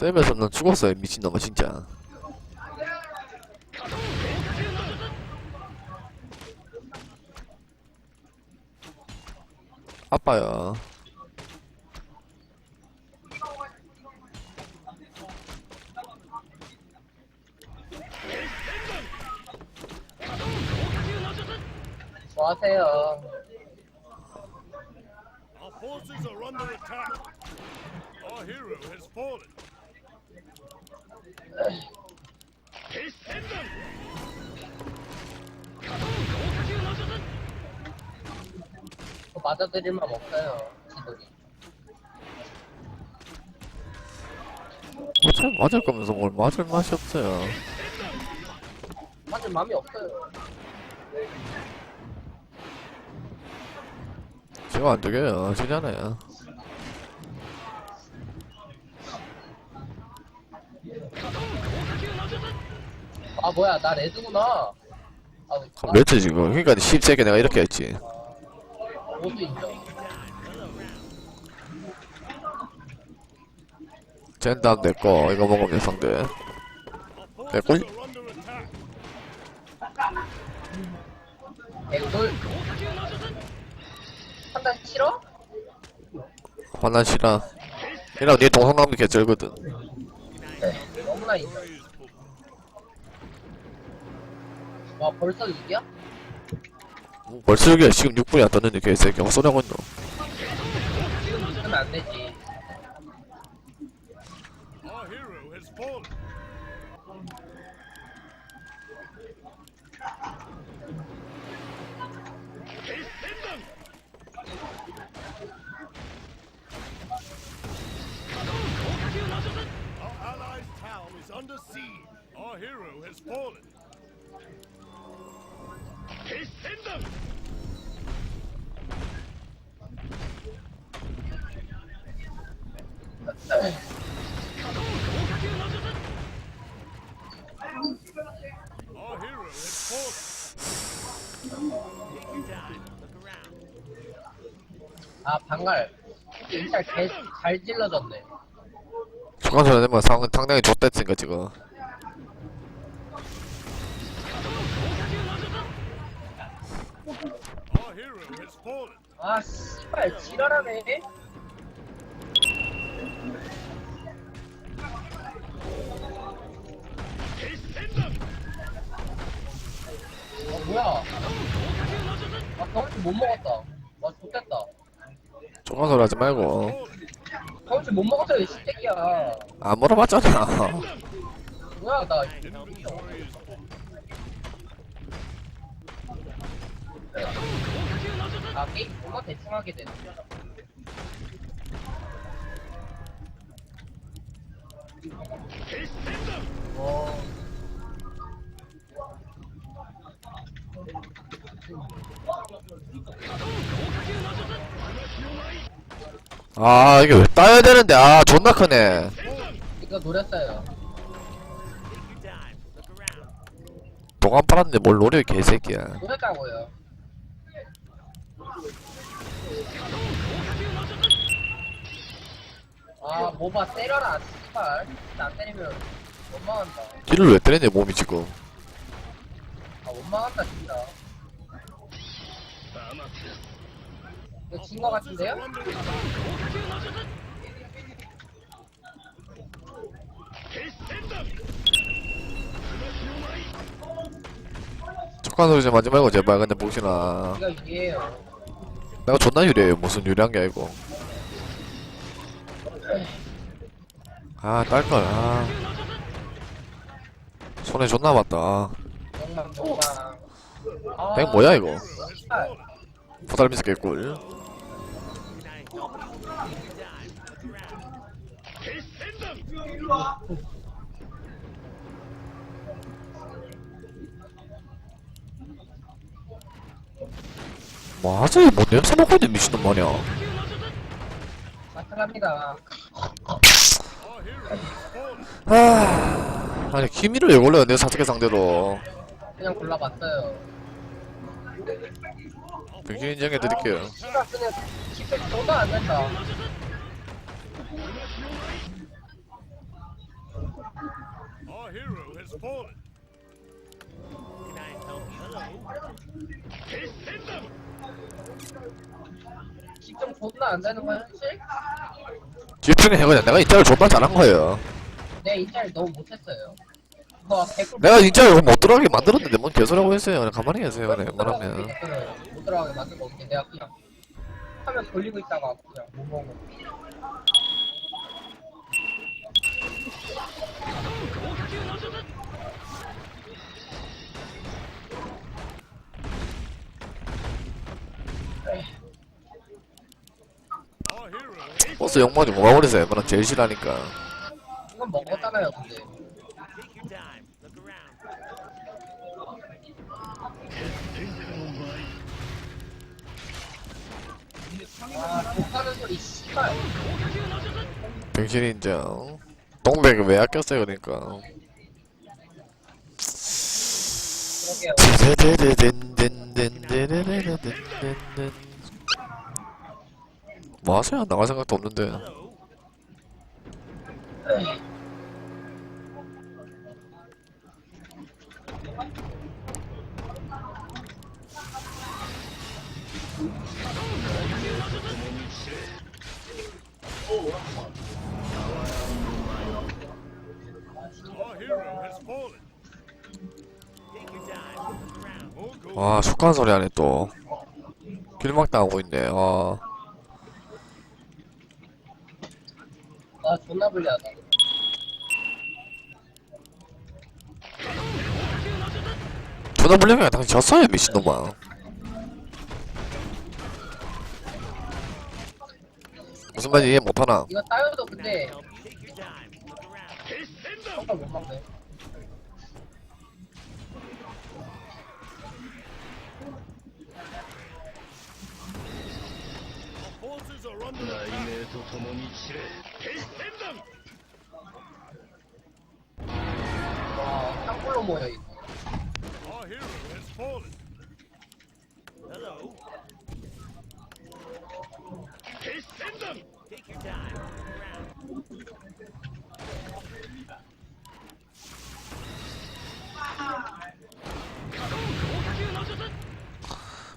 쌤에서는 죽었어요 미친놈아 진짜 아빠야 좋아하세요. Our forces are under attack. Our hero has fallen. 맞아드릴 만 없어요. 지돌이. 어차피 맞을 거면서 뭘 맞을 맛이 없어요 맞을 마음이 없어요. 제가 안 죽여요 지잖아요 아 뭐야 나 레드구나. 아 그럼 레트 지금 그러니까 실제게 내가 이렇게 했지 모두 인정. 젠 다음 내거 이거 먹으면 상대. 개꿀. 판단 싫어? 화난 싫어 이러면 네 동성감도 개쩔거든 네, 너무나 인정. 와 벌써 6이야? 벌써 여기야 지금 6분이 안 떴는데 개새끼 헛소리하고 있노 지금 있으면 안 되지. Our hero has fallen. Send them! Our allies' town is under siege. Our hero has fallen. Fallen. 아 방갈. 일단 개잘 찔러졌네. 중간선에 되면 상, 상당히 좆됐으니까 지금 아 씨발 지랄하네. 어 뭐야? 아 경치 못 먹었다. 와 좋겠다. 중간선 하지 말고 경치 못 먹었어 이 새끼야. 안 물어봤잖아 뭐야 나. 아 게임 뭔가 대충 하게 되네. 어. 아 이게 왜 따야 되는데 아 존나 크네 이거 노렸어요. 동안 팔았는데 뭘 노려 개새끼야 노렸다고요. 아 모바 때려라 씨발. 안 때리면 원망한다. 딜을 왜 때리냐 몸이 지금 아 원망한다 진짜. 이거 진거 같은데요? 촉간 소리 좀 하지 말고 제발 근데 복신아 이거 이게요. 내가 존나 유리해요 무슨 유리한 게 아니고 아 딸걸 아 손에 존나 맞다 백 뭐야 이거. 포달미스 개꿀! 맞아 뭐 냄새 맡고 있는 미친놈 마냐 마탈합니다. Our hero has fallen. 아 아니 키미를 왜 골라요 내 사택의 상대로 그냥 골라봤어요. 병신 인정해 드릴게요 씨발 그냥 집에 줘도 안 된다. fallen. Can I help you? Hello. Send them. 직접 존나 안 되는 거야 현실? 집중해 해보자 내가 인자를 존나 잘한 거예요. 내 인자를 너무 못했어요. 뭐 내가 인자를 못 들어가게 만들었는데 뭔 개소리하고 있어요. 그냥 가만히 계세요 그냥 웬만하면. 댓글을 못 들어가게 만든 거 없게 내가 그냥 화면 돌리고 있다가 그냥 못 Our 버스 영만이 뭐가 버리세요 웬만하면 제일 싫어하니까. 이건 먹었잖아요 근데. 아 독하는 소리 씨발 병신 인정 동백을 왜 아꼈어요 그러니까. 그러게요 뭐 하세요? 나갈 생각도 없는데. 와 숙한 소리 하네 또 길막 당하고 있네 아 아 존나 불리하다 존나 불량이야 당신 졌어요 미친놈아 무슨 말인지 이해 못하나 이거 따여도 근데 Help you. Take your time. Look around. Send them. 정말 못 막네 Forces them. 와 탕골로 모여 있어 Our hero has fallen. Hello. Them. Take your time. Look around.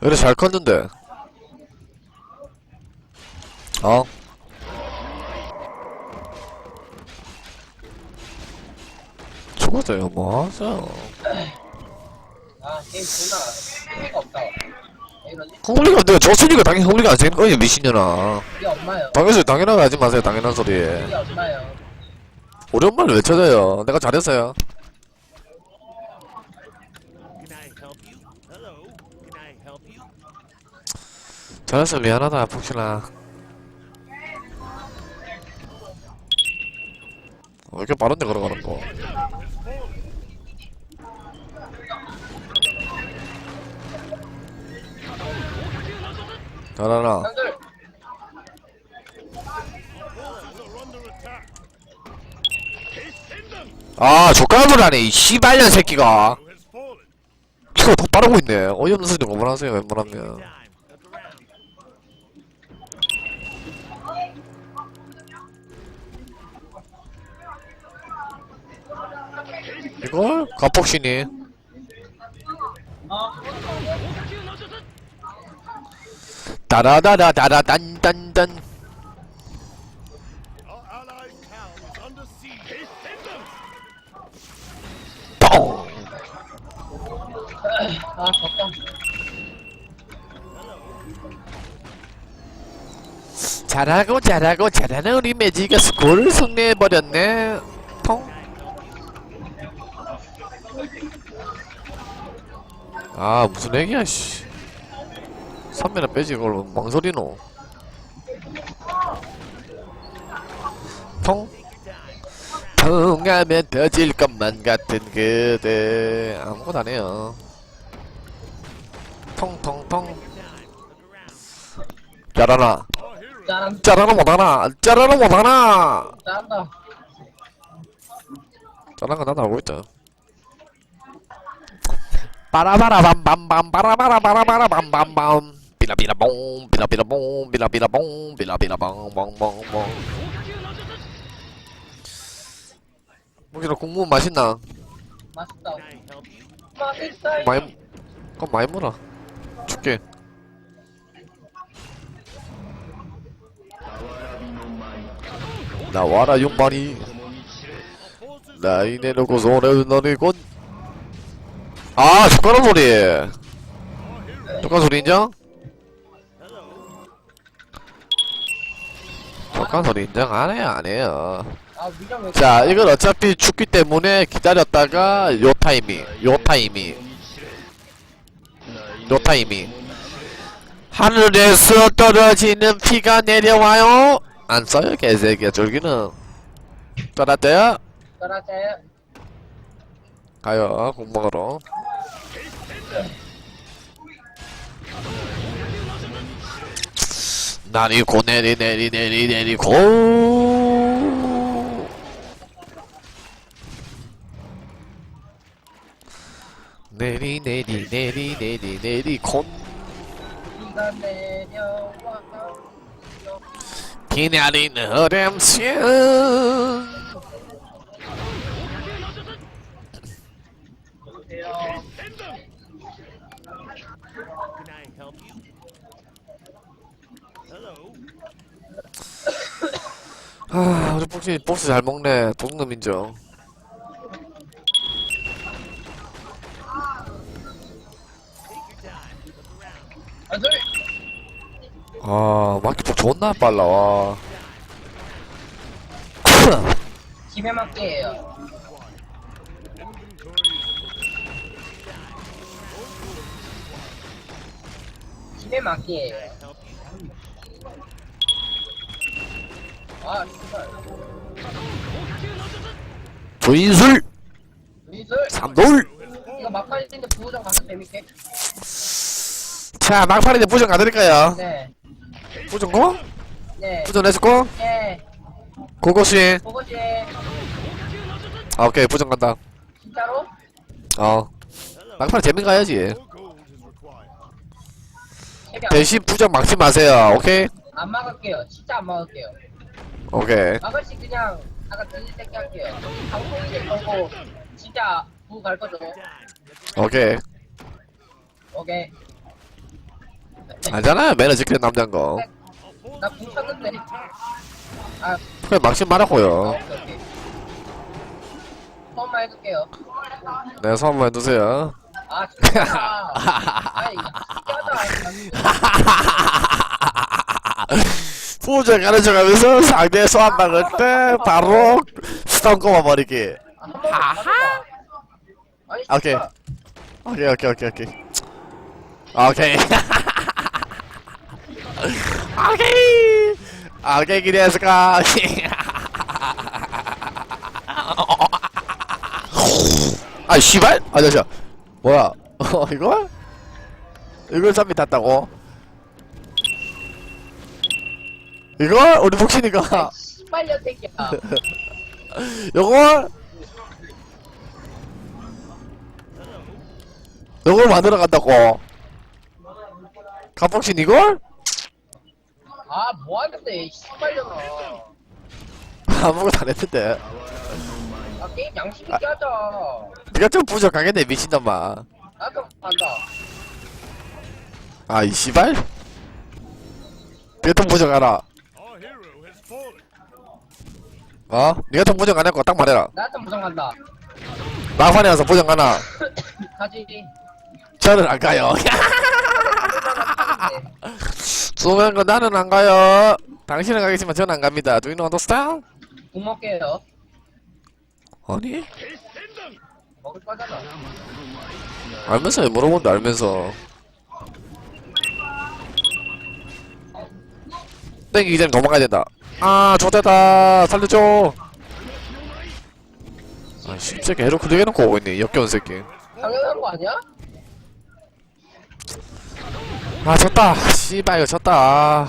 왜 이래 잘 컸는데 어? 죽었어요 뭐. 하세요 아 게임 존나 흥미가 없다. 왜 이러지? 흥분리가 내가 졌으니까 당연히 흥분리가 안 생긴 우리 엄마요. 당연히 당연하게 하지 마세요 당연한 소리 우리 엄마요. 우리 엄마를 왜 찾아요? 내가 잘했어요. Can I help you? Hello. Can I help you? 잘했어 미안하다 푹신아. 왜 이렇게 빠른데 걸어가는 거 them. 아 족가불 하네 이 씨발년 새끼가? 이거 더 빠르고 있네 어이없는 소리 그만하세요 웬만하면. 이걸 가폭신이 따라다라 다라 딴딴딴 Our allied cow is under siege. Send them. 뻥아 걱정 잘하고 잘하고 잘하는 우리 매지가 스코어를 승리해버렸네 통. 아 무슨 얘기야 씨 3면은 빼지 그걸 망설이노? 통 통하면 터질 것만 같은 그대. 아무것도 안 해요. 통통통 짠 짜라는 못하나? 짜라는 못하나? 짠다. 짜란 거난 알고 있다. 빠라바라 밤밤밤 빠라바라 빠라바라 밤밤밤 비라비라봉 비라비라봉 비라비라봉 비라비라봉 봉봉봉 무기로 국물 맛있나? 맛있다. 맛있어요. 많이 그럼 많이 물어 줄게. 나와라 Forces 나이 내놓고 손에 너리곤 아 젓가락 소리. 젓가락 소리 인정? 젓가락 소리 인정 안 해요 안 해요. 아? 자 이건 어차피 죽기 때문에 기다렸다가 요 타이밍 요 타이밍. 요 타이밍. 하늘에서 떨어지는 피가 내려와요. 안 써요 개새끼야. 졸기는. 떠났대요? 따라자요. 가요 국 먹으러 나리고 내리 내리 내리 내리고 내리 내리 내리 내리 내리곤 비가 내려와. 비 내리는 흐름신 Can I help you? Hello. 복지 복스 잘 먹네 독놈 인정 아 마키폭 존나 빨라 와 집에 맞게예요. 집에 맞게예요. 아 씨발. 조인술 미술. 삼돌 이거 막판인데 부부장 가서 재밌게. 자 막판인데 부정 가드릴까요 네. 부정 고? 네. 부정 내줄고? 네. 고고씨 보고지. 아 오케이 부정 간다 진짜로? 어 막판 재민 가야지 More gold is required. 재미 대신 부정 막지 마세요 오케이? 안 막을게요. 진짜 안 막을게요. 오케이 시 그냥 아까 들릴 때 할게요. 방송이 될 거고 진짜 부갈 거죠. 오케이 오케이. 알잖아요 매너 지키는 남자인 거나 붕쳤는데. 아, 막지 말라고요 오케이, 오케이. 처음만 해줄게요. 네 선물 해두세요 아, 진짜. 아, 이거 신기하다. 부정 가르쳐가면서 상대 소환 막을 때 바로 스턴 꼽아버리기. 아니, 오케이. 오케이 오케이 오케이 오케이. 오케이. 오케이! 오케이 기대했을까 아 씨발? 아 잠시만. 뭐야? 어 이걸 이걸 쌈이 탔다고 이걸 우리 복신이가 씨발년 새끼야. 요걸 요걸 만들어 간다고 갑복신 이걸? 아, 뭐 하는데, 이 씨발 년아. 아무것도 안 했는데 아, 게임 양심 있게 하자. 니가 좀 부족하겠네 미친놈아 나도 간다. 아이 씨발 좀 부족하라 Our hero has fallen. 어? 니가 좀 부족 안 했고 딱 말해라 나한테 무장 간다. 막판에 와서 부족 하나 가지. 저는 안 가요 거 나는 안 가요 당신은 가겠지만 저는 안 갑니다 Do you understand? 국 먹게요. 아니 먹을 거잖아. 알면서 왜 물어본다 알면서 땡기기 전에 도망가야 된다 아 좋됐다 살려줘 아 씹새끼 해로 그대게 놓고 오고 있네 역겨운 새끼 당연한 거 아니야? 아 졌다 씨발 이거 졌다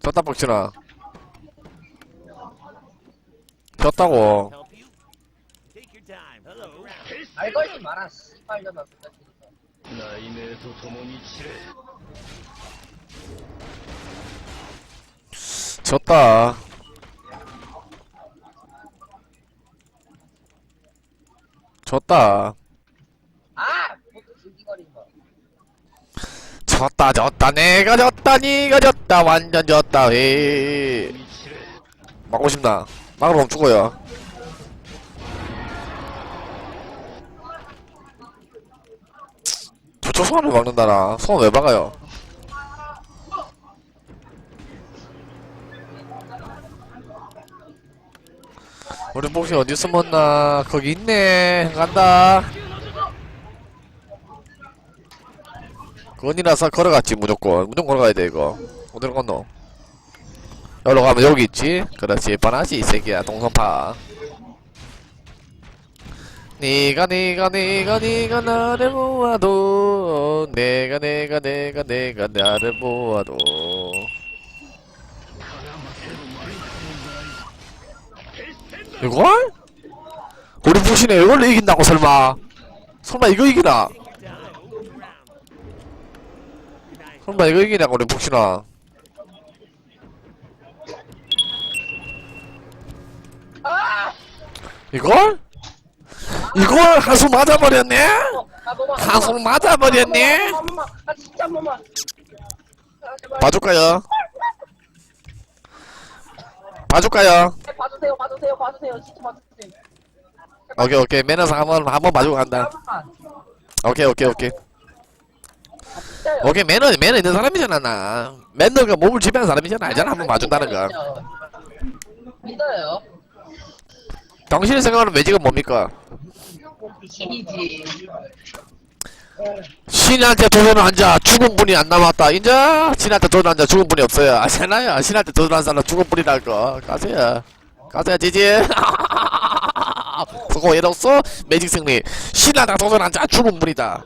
졌다 뻑치나 졌다고 Help you? Take your time. Hello. 알 걸지 마라, 씨발년아. 진짜. 雷鳴と共に散れ 졌다. 아, 뭐 졌다. 졌다 졌다. 내가 졌다 니가 졌다. 완전 졌다. 에이. 막고 싶다 막으러 멈 죽어요. 저 소원을 막는다나? 소원 왜 막아요? 우리 복싱 어디 숨었나? 거기 있네. 간다. 건이라서 걸어갔지 무조건. 무조건 걸어가야 돼 이거. 어디로 건너? 여기로 가면 여기 있지? 그렇지 뻔하지 이 새끼야 동선파 니가 니가 니가 니가 나를 보아도 내가 내가 내가 내가 나를 보아도 이걸? 우리 부신에 이걸로 이긴다고 설마 설마 이거 이기나? 설마 이거 이기냐고 우리 북신아 아! 이걸? 이걸 한수 맞아버렸네? 한수 맞아버렸네? 아, 진짜. 아. 봐줄까요? 봐줄까요? 네, 봐주세요, 봐주세요, 봐주세요. 진짜 봐주세요. 오케이 오케이 매너상 한번 한번 봐주고 간다. 오케이 오케이 오케이 아, 진짜요. 오케이 매너 매너 있는 사람이잖아 나 매너가 몸을 지배하는 사람이잖아 알잖아 한번 봐준다는 거 믿어요. 당신이 생각하는 매직은 뭡니까? 신이지. 신한테 도전 한자 죽은 분이 안 남았다. 인자 신한테 도전 한자 죽은 분이 없어요. 아시나요? 신한테 도전 한 사람 죽은 분이랄거 가세요. 가세요 지지. 수고해뒀어 매직 승리. 신한테 도전 한자 죽은 분이다